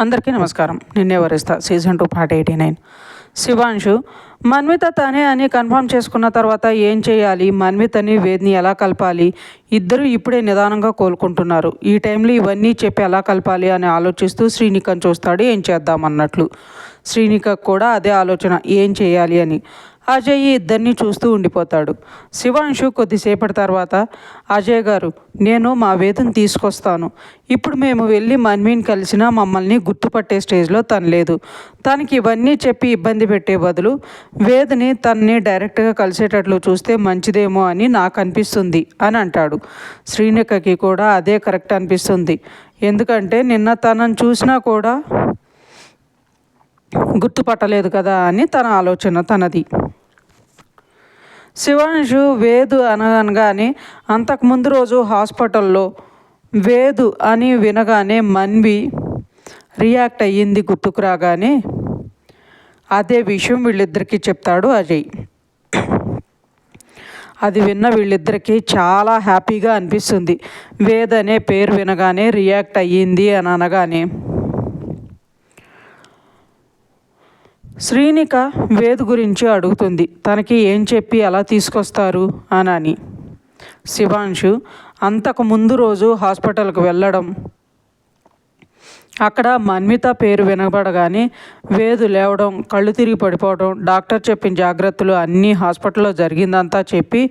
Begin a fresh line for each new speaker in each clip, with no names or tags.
అందరికీ నమస్కారం. Ninne Varistha. Season two part eighty nine. Shivanshu Manvitha తనే అని కన్ఫర్మ్ చేసుకున్న తర్వాత ఏం చేయాలి? మన్వితని వేద్ని ఎలా కలపాలి? ఇద్దరు ఇప్పుడే నిదానంగా కోలుకుంటున్నారు. ఈ టైంలో ఇవన్నీ చెప్పి ఎలా కలపాలి అని ఆలోచిస్తూ శ్రీనికను చూస్తాడు. ఏం చేద్దామన్నట్లు. శ్రీనికకు కూడా అదే ఆలోచన. ఏం చేయాలి అని. అజయ్ ఇద్దరిని చూస్తూ ఉండిపోతాడు. శివాంశు కొద్దిసేపటి తర్వాత అజయ్ గారు నేను మా వేదం తీసుకొస్తాను. ఇప్పుడు మేము వెళ్ళి మన్మీని కలిసినా మమ్మల్ని గుర్తుపట్టే స్టేజ్లో తను లేదు. తనకి ఇవన్నీ చెప్పి ఇబ్బంది పెట్టే బదులు వేదని తనని డైరెక్ట్గా కలిసేటట్లు చూస్తే మంచిదేమో అని నాకు అనిపిస్తుంది అని అంటాడు. శ్రీనికకి కూడా అదే కరెక్ట్ అనిపిస్తుంది. ఎందుకంటే నిన్న తనని చూసినా కూడా గుర్తుపట్టలేదు కదా అని తన ఆలోచన తనది. శివాంశు వేదు అనగానే అంతకుముందు రోజు హాస్పిటల్లో వేదు అని వినగానే మన్వి రియాక్ట్ అయ్యింది గుర్తుకు రాగానే అదే విషయం వీళ్ళిద్దరికీ చెప్తాడు అజయ్. అది విన్న వీళ్ళిద్దరికీ చాలా హ్యాపీగా అనిపిస్తుంది. వేద్ అనే పేరు వినగానే రియాక్ట్ అయ్యింది అని అనగానే శ్రీనిక వేద్ గురించి అడుగుతుంది. తనకి ఏం చెప్పి ఎలా తీసుకొస్తారు? అని శివాంశు అంతకు ముందు రోజు హాస్పిటల్కి వెళ్ళడం. అక్కడ మన్విత పేరు వినబడగానే వేదు లేవడం కళ్ళు తిరిగి పడిపోవడం డాక్టర్ చెప్పిన జాగ్రత్తలు అన్నీ హాస్పిటల్లో జరిగిందంతా చెప్పి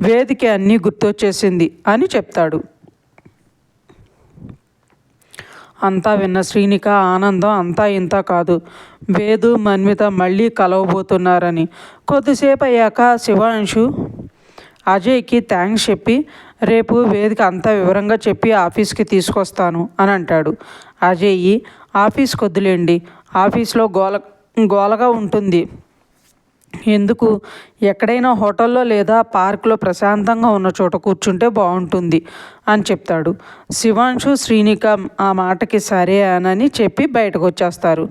వేదికి అన్నీ గుర్తొచ్చేసింది అని చెప్తాడు. అంతా విన్న శ్రీనిక ఆనందం అంతా ఇంత కాదు. వేదు మన్విత మళ్ళీ కలవబోతున్నారని. కొద్దిసేపు అయ్యాక శివాంశు అజయ్కి థ్యాంక్స్ చెప్పి రేపు వేదిక అంతా వివరంగా చెప్పి ఆఫీస్కి తీసుకొస్తాను అని అంటాడు. అజయ్ ఆఫీస్కి వద్దులేండి ఆఫీస్లో గోల గోలగా ఉంటుంది. ఎందుకు? ఎక్కడైనా హోటల్లో లేదా పార్క్లో ప్రశాంతంగా ఉన్న చోట కూర్చుంటే బాగుంటుంది అని చెప్తాడు. శివాంశు శ్రీనిక ఆ మాటకి సరే అని చెప్పి బయటకు వచ్చేస్తారు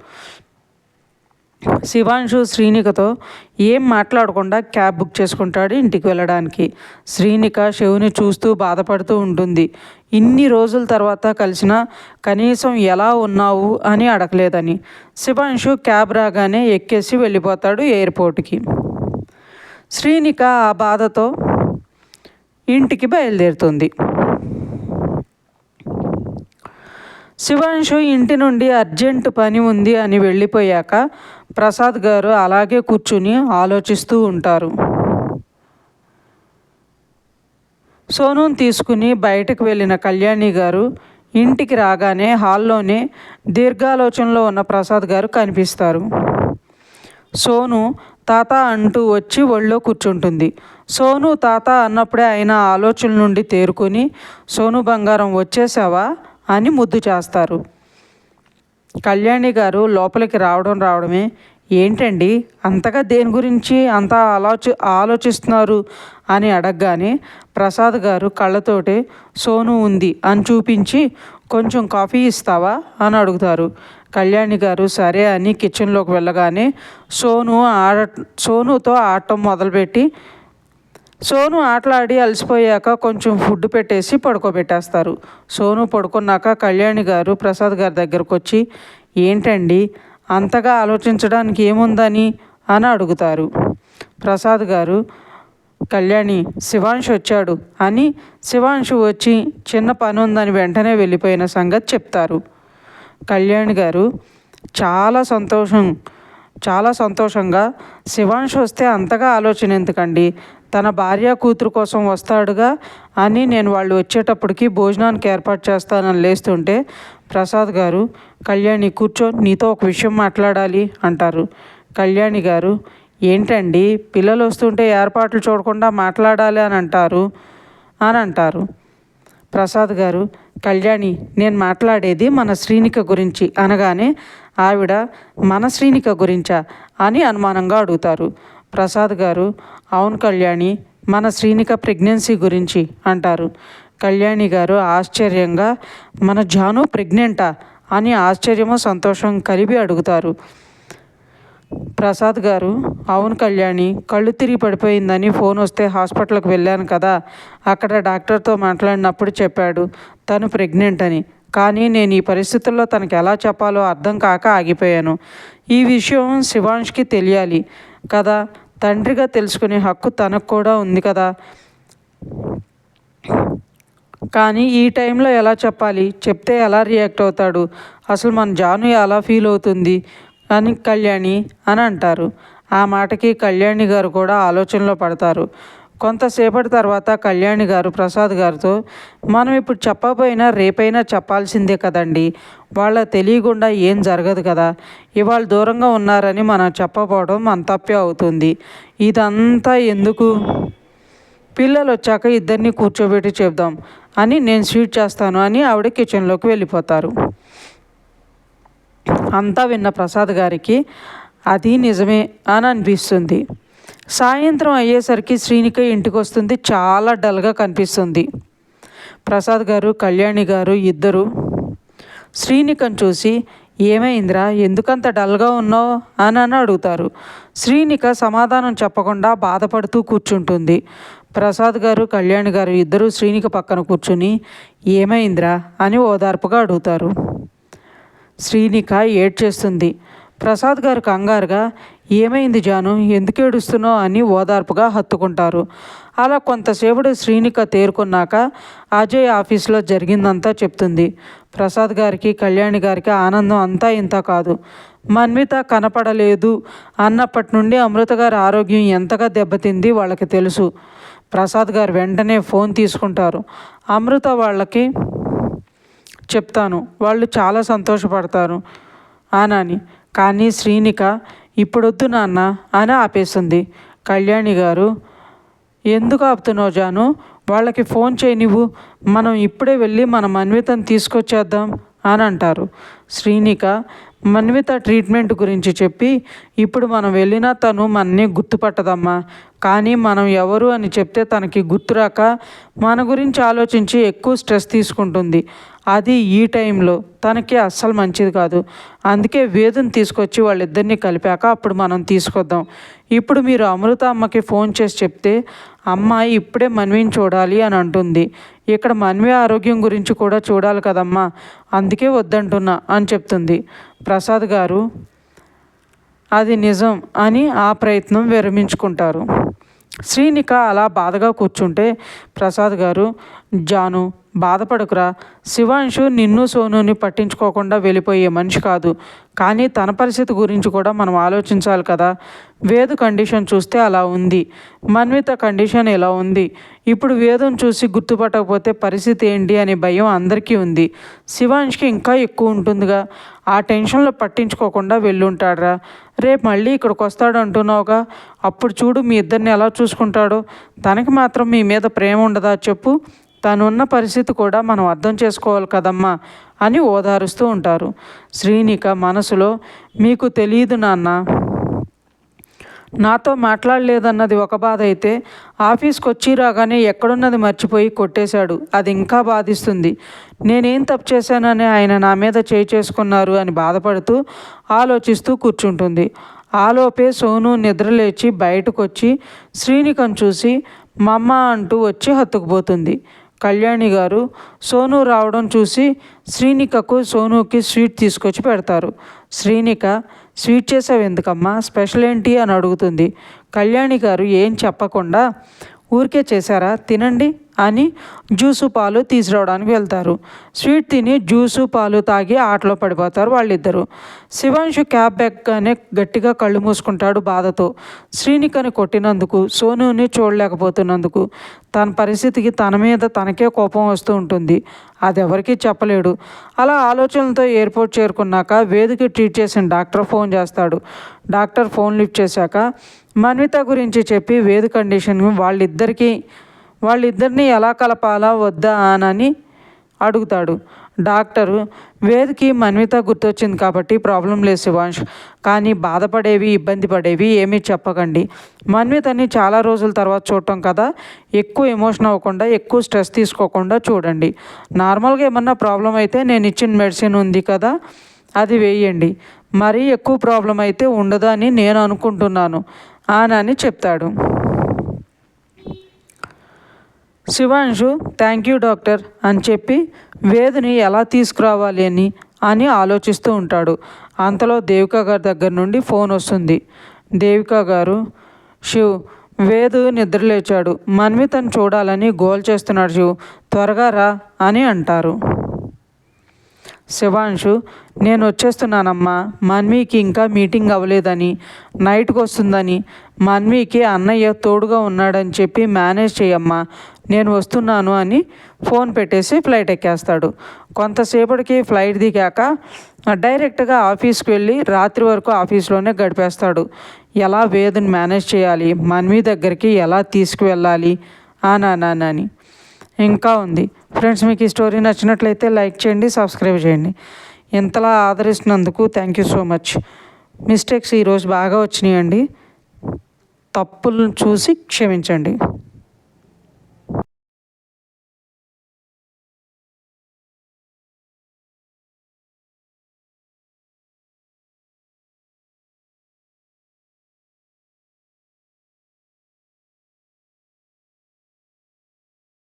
శివాంశు శ్రీనికతో ఏం మాట్లాడకుండా క్యాబ్ బుక్ చేసుకుంటాడు ఇంటికి వెళ్ళడానికి. శ్రీనిక శివుని చూస్తూ బాధపడుతూ ఉంటుంది. ఇన్ని రోజుల తర్వాత కలిసిన కనీసం ఎలా ఉన్నావు అని అడగలేదని. శివాంశు క్యాబ్ రాగానే ఎక్కేసి వెళ్ళిపోతాడు ఎయిర్పోర్ట్కి. శ్రీనిక ఆ బాధతో ఇంటికి బయలుదేరుతుంది. శివాంశు ఇంటి నుండి అర్జెంట్ పని ఉంది అని వెళ్ళిపోయాక ప్రసాద్ గారు అలాగే కూర్చుని ఆలోచిస్తూ ఉంటారు. సోనుని తీసుకుని బయటకు వెళ్ళిన కళ్యాణి గారు ఇంటికి రాగానే హాల్లోనే దీర్ఘాలోచనలో ఉన్న ప్రసాద్ గారు కనిపిస్తారు. సోను తాత అంటూ వచ్చి ఒళ్ళో కూర్చుంటుంది. సోను తాత అన్నప్పుడే ఆయన ఆలోచన నుండి తేరుకొని సోను బంగారం వచ్చేసావా? అని ముద్దు చేస్తారు. కళ్యాణి గారు లోపలికి రావడం రావడమే. ఏంటండి? అంతగా దేని గురించి అంత ఆలోచి ఆలోచిస్తున్నారు? అని అడగగానే ప్రసాద్ గారు కళ్ళతోటే సోను ఉంది అని చూపించి కొంచెం కాఫీ ఇస్తావా? అని అడుగుతారు. కళ్యాణి గారు సరే అని కిచెన్లోకి వెళ్ళగానే సోను ఆడ సోనుతో ఆడటం మొదలుపెట్టి సోను ఆటలాడి అలసిపోయాక కొంచెం ఫుడ్ పెట్టేసి పడుకోబెట్టేస్తారు. సోను పడుకున్నాక కళ్యాణి గారు ప్రసాద్ గారి దగ్గరకు వచ్చి ఏంటండి అంతగా ఆలోచించడానికి ఏముందని? అని అడుగుతారు. ప్రసాద్ గారు కళ్యాణి శివాంశు వచ్చాడు అని శివాంశు వచ్చి చిన్న పని ఉందని వెంటనే వెళ్ళిపోయిన సంగతి చెప్తారు. కళ్యాణి గారు చాలా సంతోషం చాలా సంతోషంగా శివాంశు వస్తే అంతగా ఆలోచన ఎందుకండి? తన భార్య కూతురు కోసం వస్తాడుగా అని నేను వాళ్ళు వచ్చేటప్పటికి భోజనానికి ఏర్పాటు చేస్తానని లేస్తుంటే ప్రసాద్ గారు కళ్యాణి కూర్చో నీతో ఒక విషయం మాట్లాడాలి అంటారు. కళ్యాణి గారు ఏంటండి పిల్లలు వస్తుంటే ఏర్పాట్లు చూడకుండా మాట్లాడాలి అని అంటారు అని అంటారు. ప్రసాద్ గారు కళ్యాణి నేను మాట్లాడేది మన శ్రీనిక గురించి అనగానే ఆవిడ మన శ్రీనిక గురించా? అని అనుమానంగా అడుగుతారు. ప్రసాద్ గారు అవును కళ్యాణి మన శ్రీనిక ప్రెగ్నెన్సీ గురించి అంటారు. కళ్యాణి గారు ఆశ్చర్యంగా మన జాను ప్రెగ్నెంటా? అని ఆశ్చర్యము సంతోషం కలిపి అడుగుతారు. ప్రసాద్ గారు అవును కళ్యాణి కళ్ళు తిరిగి పడిపోయిందని ఫోన్ వస్తే హాస్పిటల్కి వెళ్ళాను కదా అక్కడ డాక్టర్తో మాట్లాడినప్పుడు చెప్పాడు తను ప్రెగ్నెంట్ అని. కానీ నేను ఈ పరిస్థితుల్లో తనకు ఎలా చెప్పాలో అర్థం కాక ఆగిపోయాను. ఈ విషయం శివాంష్కి తెలియాలి. కదా? తండ్రిగా తెలుసుకునే హక్కు తనకు కూడా ఉంది కదా? కానీ ఈ టైంలో ఎలా చెప్పాలి? చెప్తే ఎలా రియాక్ట్ అవుతాడు? అసలు మన జాను ఎలా ఫీల్ అవుతుంది? అని కళ్యాణి అని అంటారు. ఆ మాటకి కళ్యాణి గారు కూడా ఆలోచనలో పడతారు. కొంతసేపటి తర్వాత కళ్యాణి గారు ప్రసాద్ గారితో మనం ఇప్పుడు చెప్పబోయినా రేపైనా చెప్పాల్సిందే కదండి. వాళ్ళ తెలియకుండా ఏం జరగదు కదా. ఇవాళ దూరంగా ఉన్నారని మనం చెప్పకపోవడం మన తప్పే అవుతుంది. ఇదంతా ఎందుకు? పిల్లలు వచ్చాక ఇద్దరిని కూర్చోబెట్టి చెప్దాం అని నేను స్వీట్ చేస్తాను అని ఆవిడ కిచెన్లోకి వెళ్ళిపోతారు. అంతా విన్న ప్రసాద్ గారికి అది నిజమే అని అనిపిస్తుంది. సాయంత్రం అయ్యేసరికి శ్రీనిక ఇంటికి వస్తుంది చాలా డల్గా కనిపిస్తుంది. ప్రసాద్ గారు కళ్యాణి గారు ఇద్దరు శ్రీనికను చూసి ఏమైందిరా ఎందుకంత డల్గా ఉన్నావు? అని అని అడుగుతారు. శ్రీనిక సమాధానం చెప్పకుండా బాధపడుతూ కూర్చుంటుంది. ప్రసాద్ గారు కళ్యాణి గారు ఇద్దరు శ్రీనిక పక్కన కూర్చుని ఏమైందిరా అని ఓదార్పుగా అడుగుతారు. శ్రీనిక ఏడ్చేస్తుంది. ప్రసాద్ గారు కంగారుగా ఏమైంది జాను? ఎందుకు ఏడుస్తున్నావు? అని ఓదార్పుగా హత్తుకుంటారు. అలా కొంతసేపుడు శ్రీనిక తేరుకున్నాక అజయ్ ఆఫీస్లో జరిగిందంతా చెప్తుంది. ప్రసాద్ గారికి కళ్యాణి గారికి ఆనందం అంతా ఇంత కాదు. మన్విత కనపడలేదు అన్నప్పటి నుండి అమృత గారి ఆరోగ్యం ఎంతగా దెబ్బతింది వాళ్ళకి తెలుసు. ప్రసాద్ గారు వెంటనే ఫోన్ తీసుకుంటారు. అమృత వాళ్ళకి చెప్తాను. వాళ్ళు చాలా సంతోషపడతారు. అని కానీ శ్రీనిక ఇప్పుడొద్దు నాన్న అని ఆపేసింది. కళ్యాణి గారు ఎందుకు ఆపుతున్నావు జాను? వాళ్ళకి ఫోన్ చేయనివ్వు మనం ఇప్పుడే వెళ్ళి మన మన్వితను తీసుకొచ్చేద్దాం అని అంటారు. శ్రీనిక మన్విత ట్రీట్మెంట్ గురించి చెప్పి ఇప్పుడు మనం వెళ్ళినా తను మనని గుర్తుపట్టదమ్మా. కానీ మనం ఎవరు అని చెప్తే తనకి గుర్తురాక మన గురించి ఆలోచించి ఎక్కువ స్ట్రెస్ తీసుకుంటుంది. అది ఈ టైంలో తనకి అస్సలు మంచిది కాదు. అందుకే వేదుని తీసుకొచ్చి వాళ్ళిద్దరిని కలిపాక అప్పుడు మనం తీసుకొద్దాం. ఇప్పుడు మీరు అమృత అమ్మకి ఫోన్ చేసి చెప్తే అమ్మాయి ఇప్పుడే మన్విని చూడాలి అని అంటుంది. ఇక్కడ మన్వి ఆరోగ్యం గురించి కూడా చూడాలి కదమ్మా అందుకే వద్దంటున్నా అని చెప్తుంది. ప్రసాద్ గారు అది నిజం అని ఆ ప్రయత్నం విరమించుకుంటారు. శ్రీనిక అలా బాధగా కూర్చుంటే ప్రసాద్ గారు జాను బాధపడకురా. శివాంశు నిన్ను సోనుని పట్టించుకోకుండా వెళ్ళిపోయే మనిషి కాదు. కానీ తన పరిస్థితి గురించి కూడా మనం ఆలోచించాలి కదా. వేదు కండిషన్ చూస్తే అలా ఉంది. మన్విత కండిషన్ ఇలా ఉంది. ఇప్పుడు వేదం చూసి గుర్తుపట్టకపోతే పరిస్థితి ఏంటి అనే భయం అందరికీ ఉంది. శివాంష్కి ఇంకా ఎక్కువ ఉంటుందిగా. ఆ టెన్షన్లో పట్టించుకోకుండా వెళ్ళుంటాడురా. రేపు మళ్ళీ ఇక్కడికి వస్తాడు అంటున్నావుగా. అప్పుడు చూడు మీ ఇద్దరిని ఎలా చూసుకుంటాడో. తనకి మాత్రం మీ మీద ప్రేమ ఉండదా చెప్పు. తనున్న పరిస్థితి కూడా మనం అర్థం చేసుకోవాలి కదమ్మా అని ఓదారుస్తూ ఉంటారు. శ్రీనిక మనసులో మీకు తెలియదు నాన్న. నాతో మాట్లాడలేదన్నది ఒక బాధ అయితే ఆఫీస్కి వచ్చి రాగానే ఎక్కడున్నది మర్చిపోయి కొట్టేశాడు. అది ఇంకా బాధిస్తుంది. నేనేం తప్పు చేశానని ఆయన నా మీద చేయి చేసుకున్నారు అని బాధపడుతూ ఆలోచిస్తూ కూర్చుంటుంది. ఆలోపే సోను నిద్రలేచి బయటకు వచ్చి శ్రీనికను చూసి మమ్మ అంటూ వచ్చి హత్తుకుపోతుంది. కళ్యాణి గారు సోను రావడం చూసి శ్రీనికకు సోనుకి స్వీట్ తీసుకొచ్చి పెడతారు. శ్రీనిక స్వీట్ చేసావు ఎందుకమ్మా? స్పెషల్ ఏంటి? అని అడుగుతుంది. కళ్యాణి గారు ఏం చెప్పకుండా ఊరికే చేశారా? తినండి. అని జ్యూసు పాలు తీసుకురావడానికి వెళ్తారు. స్వీట్ తిని జ్యూసు పాలు తాగి ఆటలో పడిపోతారు వాళ్ళిద్దరూ. శివాంశు క్యాబ్ బ్యాగ్గానే గట్టిగా కళ్ళు మూసుకుంటాడు బాధతో. శ్రీనికని కొట్టినందుకు సోనుని చూడలేకపోతున్నందుకు తన పరిస్థితికి తన మీద తనకే కోపం వస్తూ ఉంటుంది. అది ఎవరికీ చెప్పలేడు. అలా ఆలోచనలతో ఎయిర్పోర్ట్ చేరుకున్నాక వేదిక ట్రీట్ చేసిన డాక్టర్ ఫోన్ చేస్తాడు. డాక్టర్ ఫోన్ లిఫ్ట్ చేశాక మన్విత గురించి చెప్పి వేదు కండిషన్ వాళ్ళిద్దరికీ వాళ్ళిద్దరిని ఎలా కలపాలా వద్దా అని అడుగుతాడు. డాక్టరు వేదికి మన్విత గుర్తొచ్చింది కాబట్టి ప్రాబ్లం లేదు శివాంష్ కానీ బాధపడేవి ఇబ్బంది పడేవి ఏమీ చెప్పకండి. మన్వితని చాలా రోజుల తర్వాత చూడటం కదా ఎక్కువ ఎమోషన్ అవ్వకుండా ఎక్కువ స్ట్రెస్ తీసుకోకుండా చూడండి. నార్మల్గా ఏమన్నా ప్రాబ్లం అయితే నేను ఇచ్చిన మెడిసిన్ ఉంది కదా అది వేయండి. మరీ ఎక్కువ ప్రాబ్లం అయితే ఉండదని నేను అనుకుంటున్నాను అని చెప్తాడు. శివాంశు థ్యాంక్ యూ డాక్టర్ అని చెప్పి వేదుని ఎలా తీసుకురావాలి అని అని ఆలోచిస్తూ ఉంటాడు. అంతలో దేవిక గారి దగ్గర నుండి ఫోన్ వస్తుంది. దేవిక గారు శివ్ వేదు నిద్రలేచాడు మన్వితను చూడాలని గోల్ చేస్తున్నాడు శివ్. త్వరగా రా అని అంటారు. శివాంశు నేను వచ్చేస్తున్నానమ్మా. మన్వీకి ఇంకా మీటింగ్ అవ్వలేదని నైట్కి వస్తుందని. మన్వీకి అన్నయ్య తోడుగా ఉన్నాడని చెప్పి మేనేజ్ చేయమ్మా. నేను వస్తున్నాను అని ఫోన్ పెట్టేసి ఫ్లైట్ ఎక్కేస్తాడు. కొంతసేపటికి ఫ్లైట్ దిగాక డైరెక్ట్గా ఆఫీస్కి వెళ్ళి రాత్రి వరకు ఆఫీస్లోనే గడిపేస్తాడు. ఎలా వేదని మేనేజ్ చేయాలి? మన్వీ దగ్గరికి ఎలా తీసుకువెళ్ళాలి? అని ఇంకా ఉంది. ఫ్రెండ్స్ మీకు ఈ స్టోరీ నచ్చినట్లయితే లైక్ చేయండి సబ్స్క్రైబ్ చేయండి. ఇంతలా ఆదరిస్తున్నందుకు thank you so much mistakes ఈరోజు బాగా వచ్చినాయండి. తప్పులను చూసి క్షమించండి.